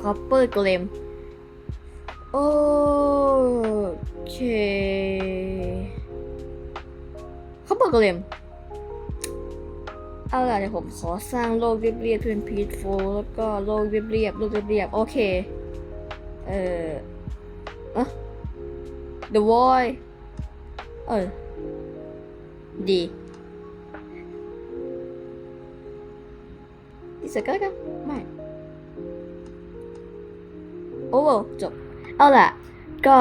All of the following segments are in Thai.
คอปเปอร์เกลมโอเคคอปเปอร์เกลมเอาล่ะเดี๋ยวผมขอสร้างโลกเรียบๆที่เป็นพีทโฟแล้วก็โลกเรียบๆโลกเรียบๆโอเค เอออะ The Void เออ ดี ดีสักกันไม่ โอ้จบ เอาล่ะ ก็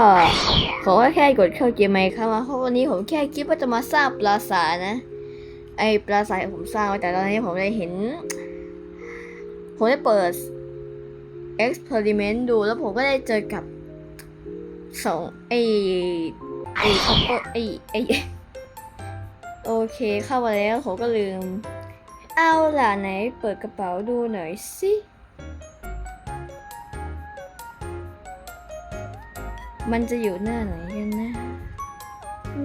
ขอแค่กดเข้าเกมไหมครับเพราะวันนี้ผมแค่คิดว่าจะมาสร้างปราสาทนะ ไอปราสาทผมสร้างไว้แต่ตอนนี้ผมได้เห็น ผมได้เปิด experiment ดูแล้วผมก็ได้เจอกับสองไอไอคอปเปอร์ไอไอโอเคเข้ามาแล้วผมก็ลืม เอาล่ะไหนเปิดกระเป๋าดูหน่อยสิ มันจะอยู่หน้าไหนกันนะ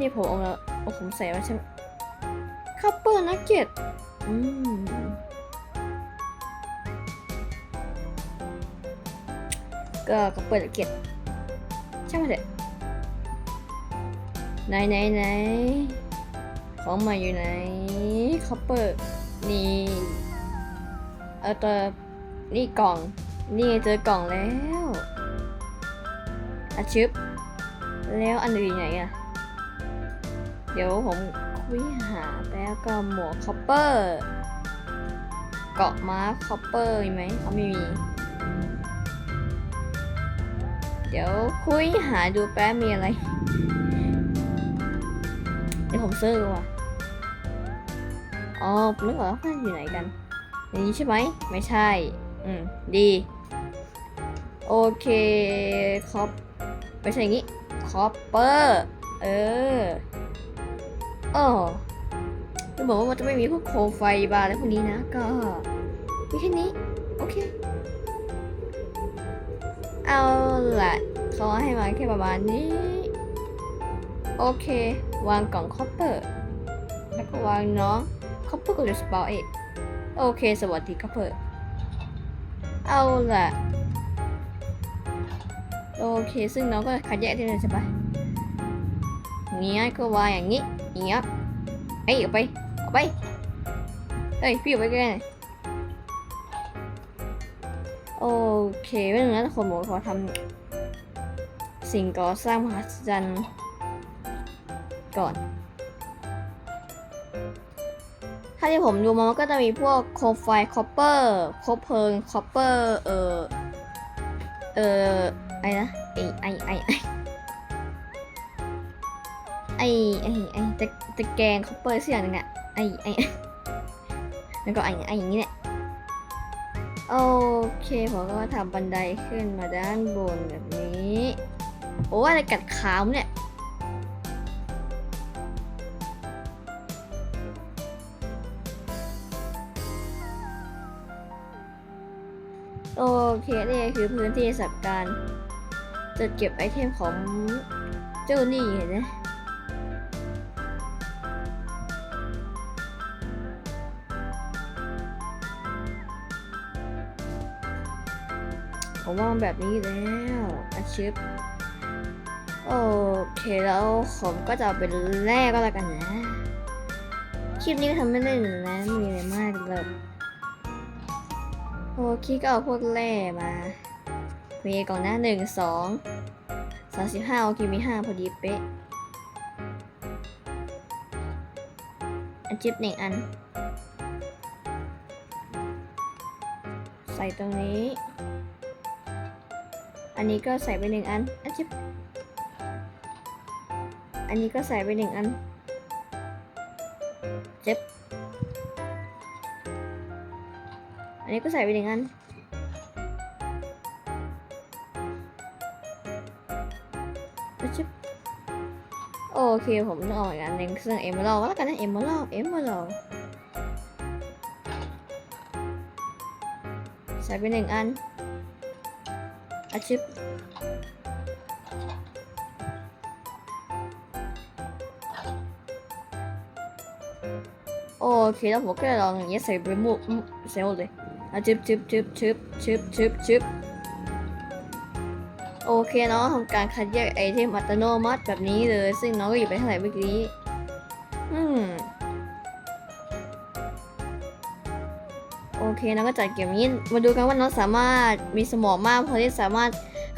นี่ผมเอาแล้วเอาผมใส่มาใช่ไหมคัพเปอร์นักเก็ตอืมก็คัพเปอร์นักเก็ตช่างมันเถอะไหนไหนไหนของใหมาอยู่ไหนคัพเปอร์นี่เอาตัวนี่กล่อง นี่เจอกล่องแล้ว อาชึบแล้วอันอื่นไหนอะเดี๋ยวผมคุยหาแล้วก็หมวกคอปเปอร์เกาะม้าคอปเปอร์มีไหมเขาไม่มี เดี๋ยวคุยหาดูแป๊บมีอะไร เดี๋ยวผมเซิร์ชว่ะอ๋อนึกออกแล้วว่าอยู่ไหนกันในนี้ใช่ไหมไม่ใช่ อืม ดี โอเคคอป ไม่ใช่อย่างนี้คอปเปอร์เออโอ้จะบอกว่ามันจะไม่มีพวกโคมไฟบาร์อะไรพวกนี้นะ ก็มีแค่นี้ โอเค เอาละเขาให้มาแค่ประมาณนี้ โอเค วางกล่องคอปเปอร์ แล้วก็วางน้องคอปเปอร์ก็จะสปาเองโอเค สวัสดีคอปเปอร์ เอาละ โอเค ซึ่งน้องก็คัดแยกได้เลยใช่ปะเงี้ยก็วางอย่างนี้อย่างเงี้ยไอ้ยออกไปออกไปเฮ้ยพี่ออกไปกันหน่อยโอเคเรื่องนั้นคนบอกขอทำสิ่งก่อสร้างมหัศจรรย์ก่อนถ้าที่ผมดูมามันก็จะมีพวกโคไฟคอปเปอร์คบเพลิงคอปเปอร์ เออเออ ไอ้นะไอ้ไอ้ไอ้ไอ้ไอ้ไอไอตะตะแกงคอปเปอร์เสียงนึงอะไอ้ไอ้แล้วก็ไอ้ไอ้อย่างนี้เนี่ยโอเคผมก็ทำบันไดขึ้นมาด้านบนแบบนี้โอ้อะไรกัดขาวเนี่ยโอเคนี่คือพื้นที่สับการ จัดเก็บไอเทมของเจ้านี่เห็นไหมผมว่าแบบนี้แล้วอาชิปโอเคแล้วผมก็จะเป็นแร่ก็แล้วกันนะ คลิปนี้ก็ทำไม่ได้เลยนะไม่มีอะไรมากเลยโอเคก็เอาพวกแร่มา มีกล่องหน้าหนึ่งสองสามสิบห้าโอเคมีห้าพอดีเป๊ะอันจิบหนึ่งอัน ใส่ตรงนี้ อันนี้ก็ใส่ไปหนึ่งอันอันจิบอันนี้ก็ใส่ไปหนึ่งอันเจ็บอันนี้ก็ใส่ไปหนึ่งอัน โอเคผมต้องเอาอีกอันหนึ่งซึ่งเอมเมอรัลแล้วกันนะเอมเมอรัลเอมเมอรัลใส่ไปหนึ่งอันอาชิบโอเคแล้วผมก็ลองอย่างเงี้ยใส่ไปหมุกใส่หมดเลยอาชิบชิบชิบชิบชิบชิบชิบ โอเคเนาะทำการคัดแยกไอเทมอัตโนมัติแบบนี้เลย ซึ่งน้องก็อยู่ไปเท่าไหร่เมื่อกี้อืมโอเคน้องก็จัดเก็บนี้ มาดูกันว่าน้องสามารถมีสมองมากพอที่สามารถ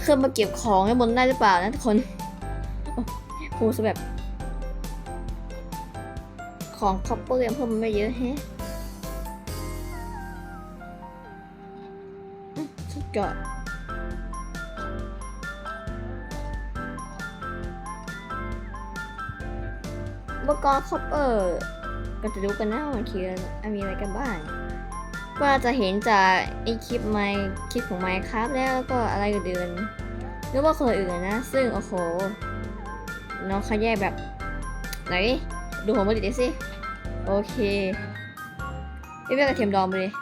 ขึ้นมาเก็บของให้บนได้หรือเปล่านะทุกคนโอ้โหสแบบ ของคัพเปอร์ยังเพิ่มมาไม่เยอะแฮะอืมสุดยอด อุปกรณ์คอปเปอร์ก็จะดูกันนะว่ามันคือมีอะไรกันบ้าง ก็จะเห็นจากไอคลิปไมคลิปของไมค์ครับแล้วก็อะไรอื่นหรือว่าคนอื่นนะ ซึ่งโอ้โหน้องเขาแยกแบบ ไหน ดูของบริดิสิ โอเคนี่เป็นกระเทียมดองไปเลย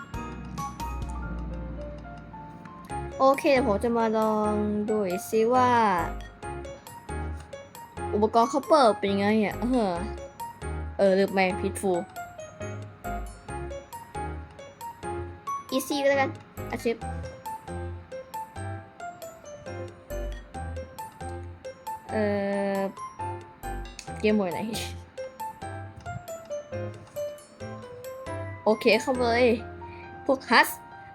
โอเคเดี๋ยวผมจะมาลองดูอีกซิว่า อุปกรณ์เขาเปิดเป็นยังไงอะเออเออลืมไปพิทฟูอีซี่ก็แล้วกันอาชิปเอ่อเกมหมดไหน โอเคเข้ามาเลย พวกฮัส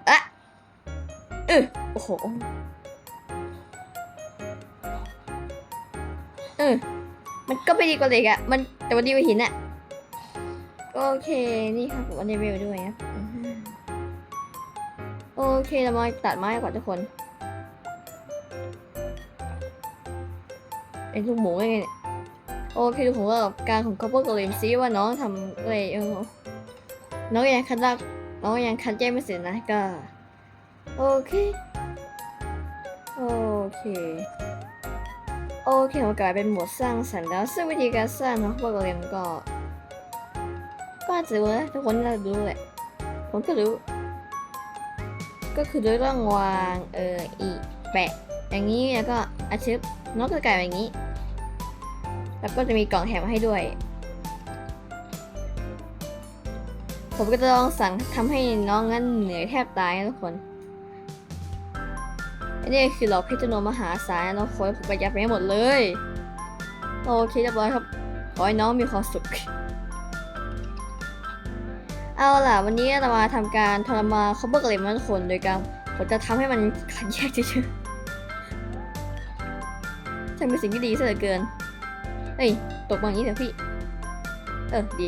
อะเออโอ้โห ออมันก็ไม่ดีกว่าเหล็กอะมันแต่ว่าดีกว่าหินอะโอเค นี่ครับผมอันนี้เวลด้วยนะโอเคเรามาตัดไม้ก่อนทุกคนไอ้ลูกหมูยังไงเนี่ยโอเคดูผมว่าการของคอปเปอร์กับเลมซีว่าน้องทำอะไรเออน้องยังคัดลากน้องยังคัดแยกไม่เสร็จนะก็ โอเค โอเค โอเคผมกลายเป็นโหมดสร้างสรรค์แล้วซึ่งวิธีการสร้างเนาะพวกเราเรียนก็ก็จะรู้นะทุกคนน่าจะรู้แหละผมก็รู้ ก็คือโดยต้องวางเอออีแปะ อย่างนี้แล้วก็อาชิปน้องก็กลายเป็นอย่างนี้ แล้วก็จะมีกล่องแถมมาให้ด้วย ผมก็จะลองสั่งทำให้น้องงั้นเหนื่อยแทบตายนะทุกคน อันนี้คือเราเพชรโนมหาศาลนะคอยประหยัดไปให้หมดเลย โอเคเรียบร้อยครับ ขอให้น้องมีความสุข เอาล่ะ วันนี้เรามาทำการทรมานคอปเปอร์กบเลมอนคนโดยการผมจะทำให้มันขัดแยกเฉยๆช่างเป็นสิ่งที่ดีซะเหลือเกิน เฮ้ย ตกมาอย่างนี้เถอะพี่ เออ ดี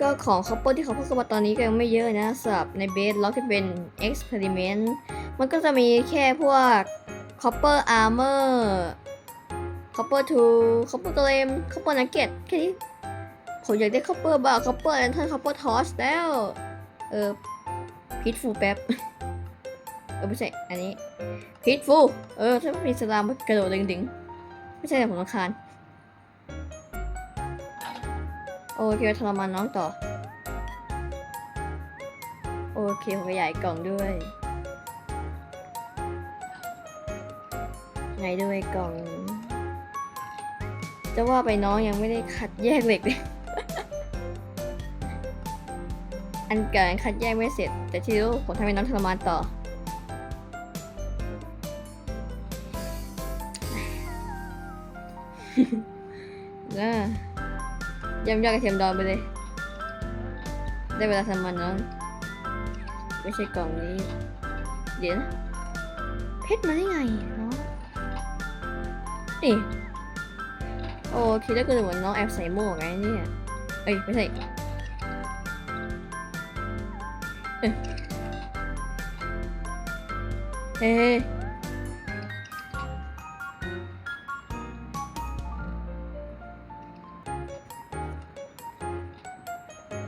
ก็ของคัพเปอร์ที่เขาพูดกันมาตอนนี้ก็ยังไม่เยอะนะสำหรับในเบสล็อกที่เป็นเอ็กซ์เพร์เมนต์มันก็จะมีแค่พวกคัพเปอร์อาร์เมอร์คัพเปอร์ทูคัพเปอร์เกรมคัพเปอร์นักเก็ตแค่นี้ผมอยากได้คัพเปอร์บ้าคัพเปอร์แอนทันคัพเปอร์ทอสแล้ว เออพิทฟูแป๊บเออไม่ใช่อันนี้พิทฟูเออถ้ามีสลามกระโดดดึงๆ ไม่ใช่ผมรำคาญ โอเคทรมานน้องต่อ โอเคผมขยายกล่องด้วย ไงด้วยกล่อง จะว่าไปน้องยังไม่ได้คัดแยกเหล็กเลย อันเกิดคัดแยกไม่เสร็จ แต่ที่รู้ผมทำให้น้องทรมานต่อ ยำยอดกระเทียมดองไปเลย ได้เวลาทำมันแล้วไม่ใช่กล่องนี้ เดี๋ยวนะ เพชรมาได้ไงเนาะนี่โอ้คิดว่าคือเหมือนน้องแอบใส่หมวกไงเนี่ยเอ้ยไม่ใช่เอ้ยเฮ้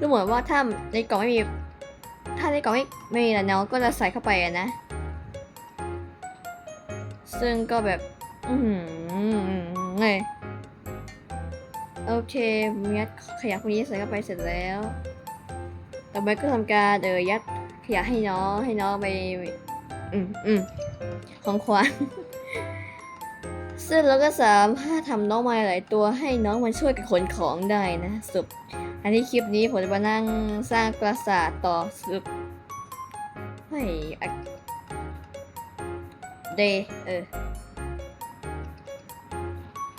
ดูเหมือนว่าถ้าในกล่องไม่มี ถ้าในกล่องไม่ไม่มีแล้วน้องก็จะใส่เข้าไปนะ ซึ่งก็แบบ อืออไงโอเคยัดขยะพวกนี้ใส่เข้าไปเสร็จแล้ว ต่อไปก็ทำการเออยัดขยะให้น้องให้น้องไป อืมอืมของขวัญซึ่งเราก็สามารถทำน้องมาหลายตัวให้น้องมาช่วยกันขนของได้นะสุด อันนี้คลิปนี้ผมจะมานั่งสร้างปราสาทต่อสุดเฮ้ยเดย์เออ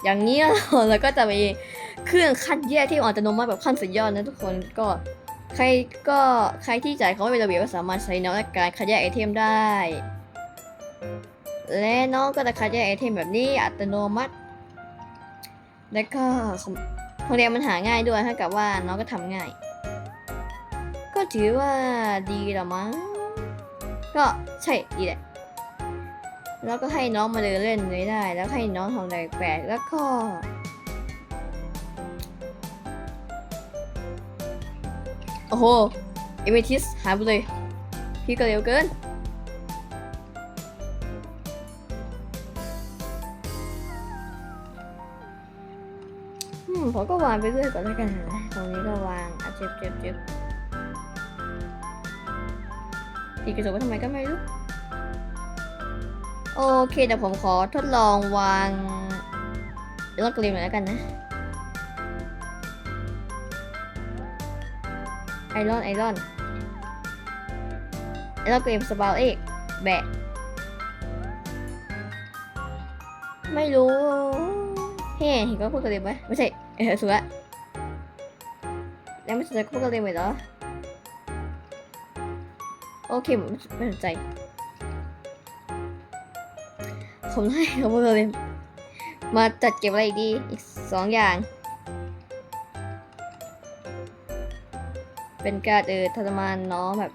อย่างนี้เราเราก็จะมีเครื่องคัดแยกที่อัตโนมัติแบบขั้นสุดยอดนะทุกคนก็ใครก็ใครที่จ่ายเขาไม่เป็นระเบียบก็สามารถใช้น้องในการคัดแยกไอเทมได้ และน้องก็จะคัดแยกไอเทมแบบนี้อัตโนมัติ และก็ ของของเรียนมันหาง่ายด้วยถ้ากับว่าน้องก็ทำง่าย ก็ถือว่าดีละมั้ง ก็ใช่ดีแหละ แล้วก็ให้น้องมาเดินเล่นเลยได้ แล้วให้น้องทำอะไรแปลกแล้วก็โอ้โห เอเมทิสหายไปเลย พี่ก็เร็วเกิน อืมผมก็วางไปเรื่อยก่อนแล้วกันนะตรงนี้ก็วางอะเจ็บเจ็บเจ็บตีกระจกไว้ทำไมก็ไม่รู้ โอเคเดี๋ยวผมขอทดลองวางรถกรีมหน่อยแล้วกันนะ ไอรอนไอรอนไอรอนกรีมสปาวเอกแบะ ไม่รู้เฮ้เห็นก็พูดกระเด็นไหมไม่ใช่ เออสุดละแล้วไม่สนใจพูดกระเด็นไหมเหรอโอเคผมไม่สนใจผมให้เขาพูดกระเด็นมาจัดเก็บอะไรอีกดีอีกสองอย่าง เป็นการเออทรมานน้องแบบ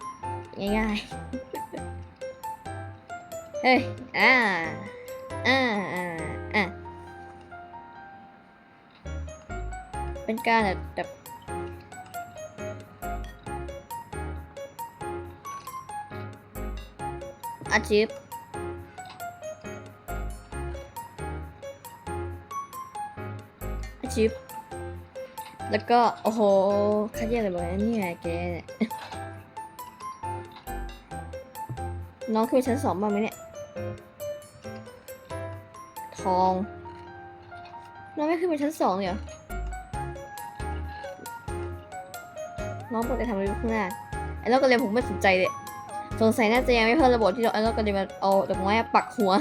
ง่ายๆ เฮ้ย อ่า อ่า อ่า เป็นการแบบแบบอาชีพอาชีพแล้วก็ โอ้โหคัดแยกอะไรบบนี้เนี่ยแกเนี่ยน้องขึ้นชั้นสองบ้างไหมเนี่ย ทอง น้องไม่ขึ้นไปชั้นสองเหรอ น้องปกติทำอะไรอยู่ข้างหน้าไอ้เราก็เรียนผมไม่สนใจเลยสงสัยน่าจะยังไม่เพิ่มระบบที่เราไอ้เราก็เรียนมาเอาดอกไม้ปักหัว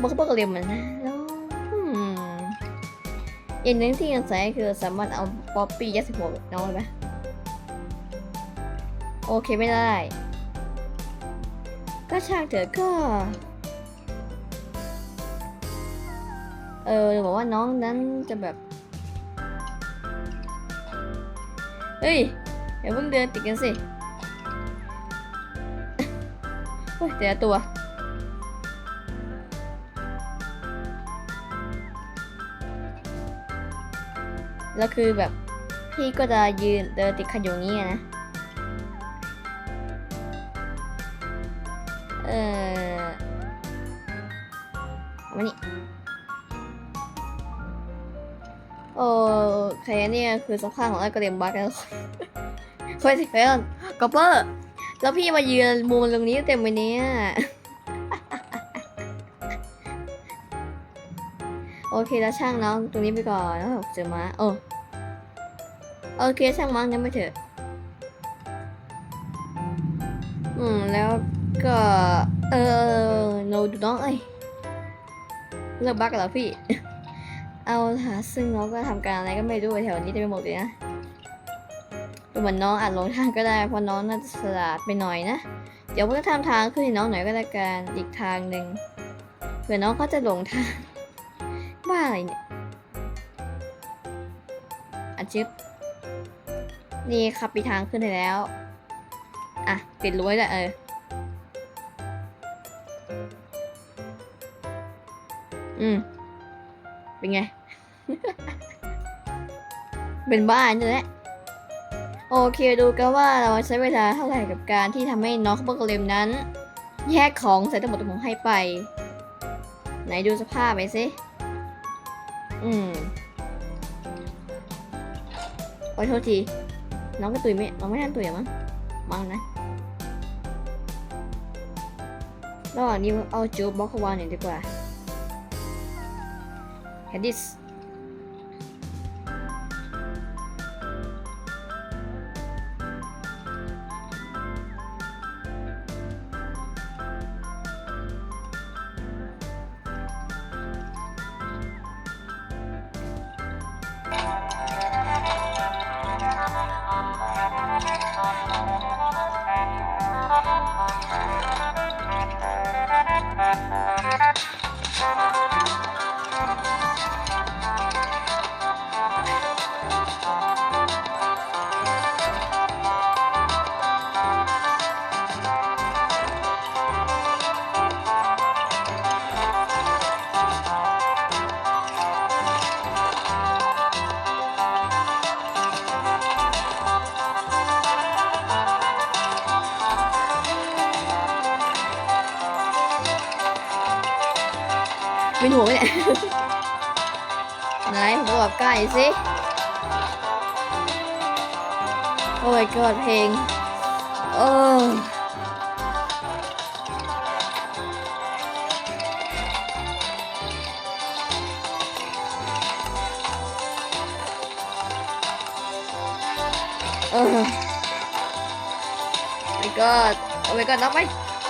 บอกเขาบอกก็เรียนเหมือนนะแล้วอืมอย่างหนึงที่ยังใส่คือสามารถเอาป๊อปปี้ยัดใส่หัวน้องเลยไหมโอเคไม่ได้ ก็ช่างเถอะก็ เออบอกว่าน้องนั้นจะแบบ เฮ้ยอย่าเพิ่งเดินติดกันสิเฮ้ยแต่ตัว แล้วคือแบบพี่ก็จะยืนเดินติดขันอยู่างนี้นะ เออมานี่ โอ้ใคเนี่ยคือสภาพของไอ้กระเดียมบักแล้วเฮ้ยเฮ้ยกอปเปอร์ แล้วพี่มายืนมุมตรงนี้เต็มไปเนี่ยโอเคแล้วช่างน้องตรงนี้ไปก่อนแล้วเจอม้าโอ้โอเคช่างม้างั้นไปเถอะ อืมแล้วก็เออโนดูน้องเอ้ยเลิกบักแล้วพี่ เอาล่ะซึ่งน้องก็ทำการอะไรก็ไม่รู้แถวนี้เต็มไปหมดเลยนะดูเหมือนน้องอาจหลงทางก็ได้เพราะน้องน่าจะฉลาดไปหน่อยนะ เดี๋ยวเพื่อทำทางขึ้นให้น้องหน่อยก็แล้วกันอีกทางหนึ่งเผื่อน้องเขาจะหลงทางบ้าอะไรเนี่ยอาชิบนี่ครับปีทางขึ้นให้แล้ว อะปิดรั้วด้วยเอออืมเป็นไง เป็นบ้านนี่แหละโอเคดูกันว่าเราใช้เวลาเท่าไหร่กับการที่ทำให้น้องข้าวโพดกเลมนั้น แยกของใส่ทั้งหมดที่ผมให้ไป ไหนดูสภาพไปสิอืมโอ้ยโทษที น้องก็ตุยไม่ น้องไม่ทันตุยมั้งมั้งนะระหว่างนี้เอาจูบบล็อกวางหน่อยดีกว่าแฮดดิส มีหัวไหมเนี่ยไหนผมบอกใกล้สิโอ้ยกอดเพลงโอ้เออ my god โอ้ my god นับไป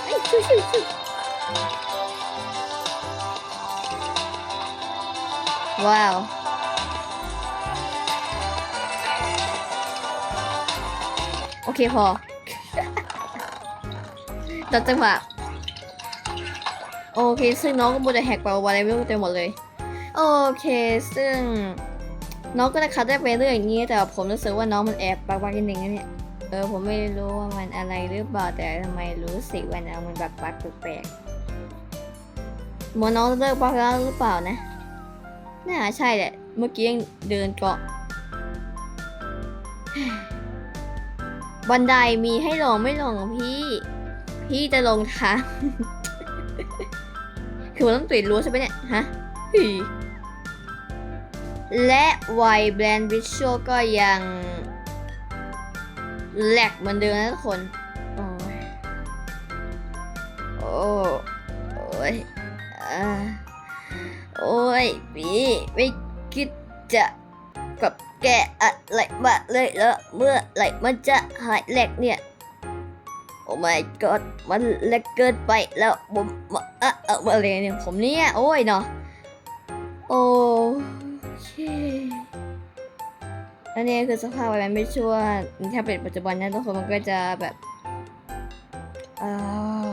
ไอ้ยชิวชิวชิว ว้าว โอเคพอตัดจังหวะโอเค ซึ่งน้องก็มัวแต่แหกปากอะไรไม่รู้เต็มหมดเลย โอเค ซึ่ง น้องก็จะคัดได้ไปเรื่อยอย่างนี้ แต่ผมรู้สึกว่าน้องมันแอบปักปักนิดนึงนะเนี่ย เออ ผมไม่รู้ว่ามันอะไรหรือเปล่า แต่ทำไมรู้สึกว่าน้องมันปักปักแปลกๆเหมือนน้องจะเลิกปักแล้วหรือเปล่านะ น่าใช่แหละ เมื่อกี้ยังเดินเกาะ บันไดมีให้ลงไม่ลงอะพี่ พี่จะลงทาง คือมันต้องติดรั้วใช่ไหมเนี่ย ฮะและไวแบรนด์วิชวลก็ยังแหลกเหมือนเดิมนะทุกคน โอ้ยโอ้โอ้ยอ่า โอ้ยพี่ไม่คิดจะกับแกอะไรมาเลยแล้วเมื่อไหร่มันจะหายแหลกเนี่ย โอ้ my god มันแหลกเกินไปแล้วผมมาอะเอามาเลยเนี่ยผมเนี่ยโอ้ยเนาะโอเคอันนี้คือสภาพมันไม่ชั่วถ้าเป็นปัจจุบันนะทุกคนมันก็จะแบบเออ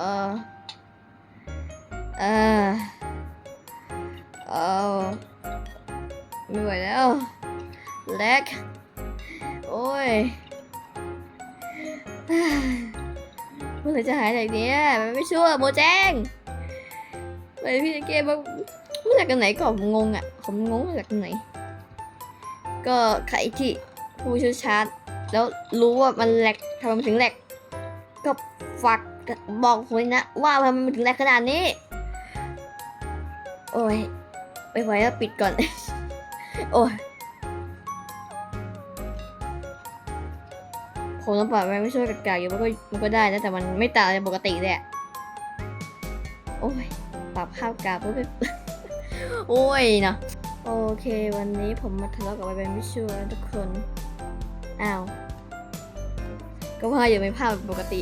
ออเออเอาไม่ไหวแล้วแลกโอ้ยเมื่อไหร่จะหายจากเนี้ยมันไม่ชั่วโมแจ้งไปพี่เกมมาจากกันไหนก่อนผมงงอะผมงงมาจากไหน ก็ใครที่ผู้ชี่ยวชาญแล้วรู้ว่ามันแหลกทำไมมันถึงแหลกก็ฝาก บอกผมเลยนะ ว่าทำไมมันถึงแหลกขนาดนี้ โอ้ยไม่ไหวแล้วปิดก่อน โอ้ยผมต้องปรับไว้ไม่ช่วยกักากอยู่มันก็มันก็ได้นะแต่มันไม่ต่างจากปกติเลยอะโอ้ยปรับภาพกราฟปุ๊บโอ้ยเนาะโอเค วันนี้ผมมาทะเลาะกับไวเป็นไม่ช่วทุกคน อ้าว ก็ว่าอยู่ไม่ภาพปกติ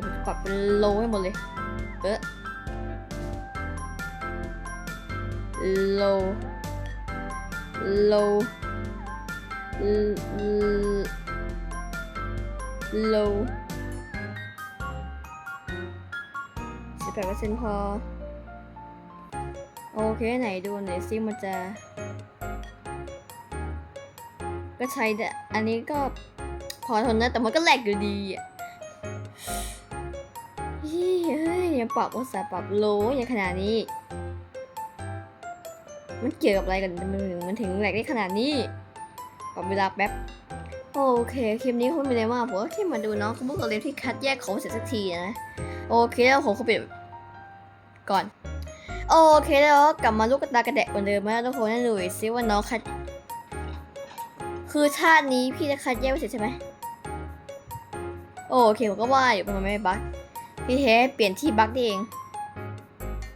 คผมจะปรับเป็นโลให้หมดเลย เออโลโลโลสิบแปดเปอร์เซ็นต์พอ โอเคไหนดูไหนซิมันจะ ก็ใช้แต่อันนี้ก็พอทนนะแต่มันก็แหลกอยู่ดีอะ ยเฮ้ยอย่าปรับองศาปรับโลอย่างขนาดนี้ มันเกี่ยวกับอะไรกันมันถึงมันถึงแหลกได้ขนาดนี้ปรับเวลาแป๊บโอเคคลิปนี้คงไม่ได้มากผมก็แค่มาดูน้องเขาพวกเราเรียนที่คัดแยกของเสร็จสักทีนะโอเคแล้วผมเขาปิดก่อน โอเคแล้วกลับมาลูกกระตากระแดะเหมือนเดิมแล้วทุกคนนั่นดูซิว่าน้องคัด คือชาตินี้พี่จะคัดแยกไม่เสร็จใช่ไหมโอเคผมก็ว่าอยู่ทำไมไม่บั๊ก พี่เทเปลี่ยนที่บั๊กได้เอง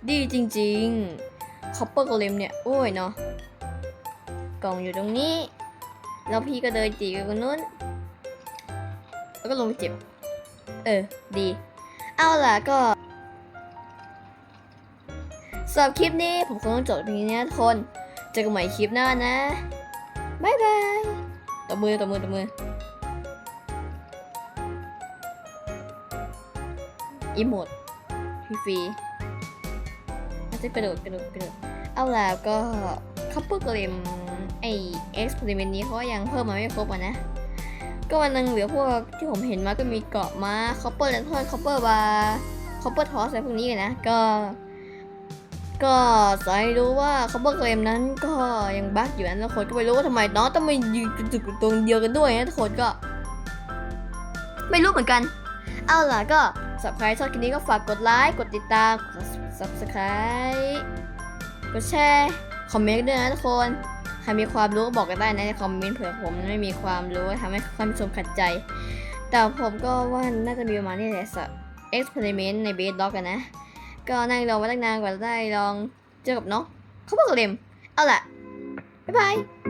ดีจริงๆคอปเปอร์กเลมเนี่ย โอ้ยเนาะกล่องอยู่ตรงนี้ แล้วพี่ก็เดินจีไปคนนู้น แล้วก็ลงไปเจ็บ เออ ดี เอาล่ะก็สำหรับคลิปนี้ผมคงต้องจบเพียงนี้นะทุกคน เจอกันใหม่คลิปหน้านะบายบายตบมือตบมือตบมือ อีโมดฟรีมันจะกระโดดกระโดดกระโดดเอาล่ะก็คัพเปอร์เกรมไอเอ็กซ์เพร์เมนต์นี้เขายังเพิ่มมาไม่ครบอะนะ ก็มันยังเหลือพวกที่ผมเห็นมาก็มีเกาะมาคอปเปอร์แลนทอนคอปเปอร์บาร์คอปเปอร์ทอสอะไรพวกนี้กันนะ ก็ก็สายรู้ว่าคอปเปอร์เกมนั้นก็ยังบั๊กอยู่นะทุกคนก็ไม่รู้ว่าทำไมน้องต้องมายืนจุดตรงเดียวกันด้วยนะทุกคนก็ ไม่รู้เหมือนกัน เอาล่ะก็ สำหรับใครชอบคลิปนี้ก็ฝากกดไลค์กดติดตามกด subscribe กดแชร์คอมเมนต์ด้วยนะทุกคนใครมีความรู้ก็บอกกันได้นะในคอมเมนต์เผื่อผมไม่มีความรู้ทำให้ท่านผู้ชมขัดใจ แต่ผมก็ว่าน่าจะมีประมาณนี้แหละสักเอ็กซ์เพร์เมนต์ในเบสด็อกกันนะ ก็นั่งรอมาตั้งนานกว่าจะได้ลองเจอกับน้องเขาบอกกับเลมเอาล่ะ บ๊ายบาย